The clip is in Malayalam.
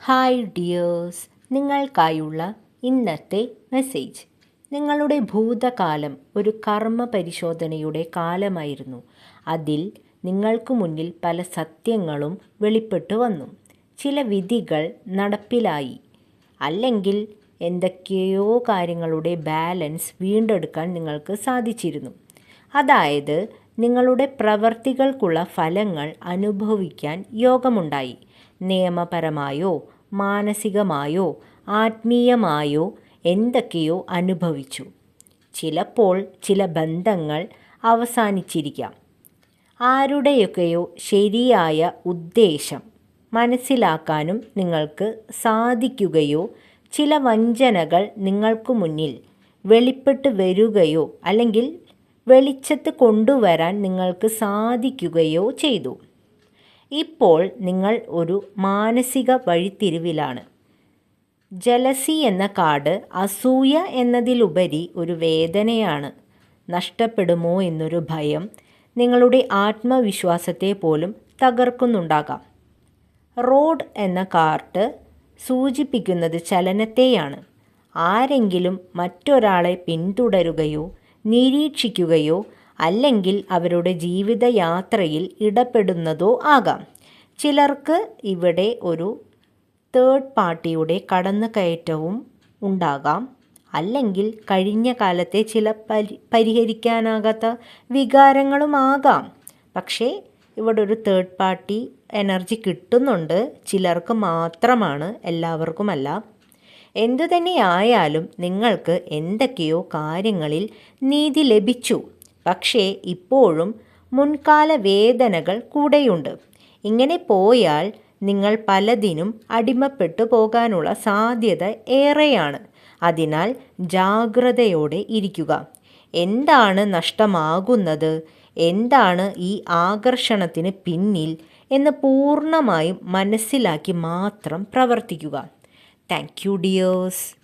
ഹായ് ഡിയേഴ്സ് നിങ്ങൾക്കായുള്ള ഇന്നത്തെ മെസ്സേജ് നിങ്ങളുടെ ഭൂതകാലം ഒരു കർമ്മ പരിശോധനയുടെ കാലമായിരുന്നു. അതിൽ നിങ്ങൾക്ക് മുന്നിൽ പല സത്യങ്ങളും വെളിപ്പെട്ടു വന്നു. ചില വിധികൾ നടപ്പിലായി. അല്ലെങ്കിൽ എന്തൊക്കെയോ കാര്യങ്ങളുടെ ബാലൻസ് വീണ്ടെടുക്കാൻ നിങ്ങൾക്ക് സാധിച്ചിരുന്നു. അതായത് നിങ്ങളുടെ പ്രവർത്തികൾക്കുള്ള ഫലങ്ങൾ അനുഭവിക്കാൻ യോഗമുണ്ടായി. നിയമപരമായോ മാനസികമായോ ആത്മീയമായോ എന്തൊക്കെയോ അനുഭവിച്ചു. ചിലപ്പോൾ ചില ബന്ധങ്ങൾ അവസാനിച്ചിരിക്കാം. ആരുടെയൊക്കെയോ ശരിയായ ഉദ്ദേശം മനസ്സിലാക്കാനും നിങ്ങൾക്ക് സാധിക്കുകയോ ചില വഞ്ചനകൾ നിങ്ങൾക്ക് മുന്നിൽ വെളിപ്പെട്ട് വരികയോ അല്ലെങ്കിൽ വെളിച്ചത്ത് കൊണ്ടുവരാൻ നിങ്ങൾക്ക് സാധിക്കുകയോ ചെയ്തു. ഇപ്പോൾ നിങ്ങൾ ഒരു മാനസിക വഴിത്തിരിവിലാണ്. ജലസി എന്ന കാർഡ് അസൂയ എന്നതിലുപരി ഒരു വേദനയാണ്. നഷ്ടപ്പെടുമോ എന്നൊരു ഭയം നിങ്ങളുടെ ആത്മവിശ്വാസത്തെ പോലും തകർക്കുന്നുണ്ടാകാം. റോഡ് എന്ന കാർഡ് സൂചിപ്പിക്കുന്നത് ചലനത്തെയാണ്. ആരെങ്കിലും മറ്റൊരാളെ പിന്തുടരുകയോ നിരീക്ഷിക്കുകയോ അല്ലെങ്കിൽ അവരുടെ ജീവിതയാത്രയിൽ ഇടപെടുന്നതോ ആകാം. ചിലർക്ക് ഇവിടെ ഒരു തേർഡ് പാർട്ടിയുടെ കടന്നുകയറ്റവും ഉണ്ടാകാം. അല്ലെങ്കിൽ കഴിഞ്ഞ കാലത്തെ ചില പരി പരിഹരിക്കാനാകാത്ത വികാരങ്ങളുമാകാം പക്ഷേ ഇവിടെ ഒരു തേർഡ് പാർട്ടി എനർജി കിട്ടുന്നുണ്ട്. ചിലർക്ക് മാത്രമാണ് എല്ലാവർക്കുമല്ല. എന്തു തന്നെയായാലും നിങ്ങൾക്ക് എന്തൊക്കെയോ കാര്യങ്ങളിൽ നീതി ലഭിച്ചു. പക്ഷേ ഇപ്പോഴും മുൻകാല വേദനകൾ കൂടെയുണ്ട്. ഇങ്ങനെ പോയാൽ നിങ്ങൾ പലതിനും അടിമപ്പെട്ടു പോകാനുള്ള സാധ്യത ഏറെയാണ്. അതിനാൽ ജാഗ്രതയോടെ ഇരിക്കുക. എന്താണ് നഷ്ടമാകുന്നത്? എന്താണ് ഈ ആകർഷണത്തിന് പിന്നിൽ എന്ന് പൂർണമായും മനസ്സിലാക്കി മാത്രം പ്രവർത്തിക്കുക. Thank you dears.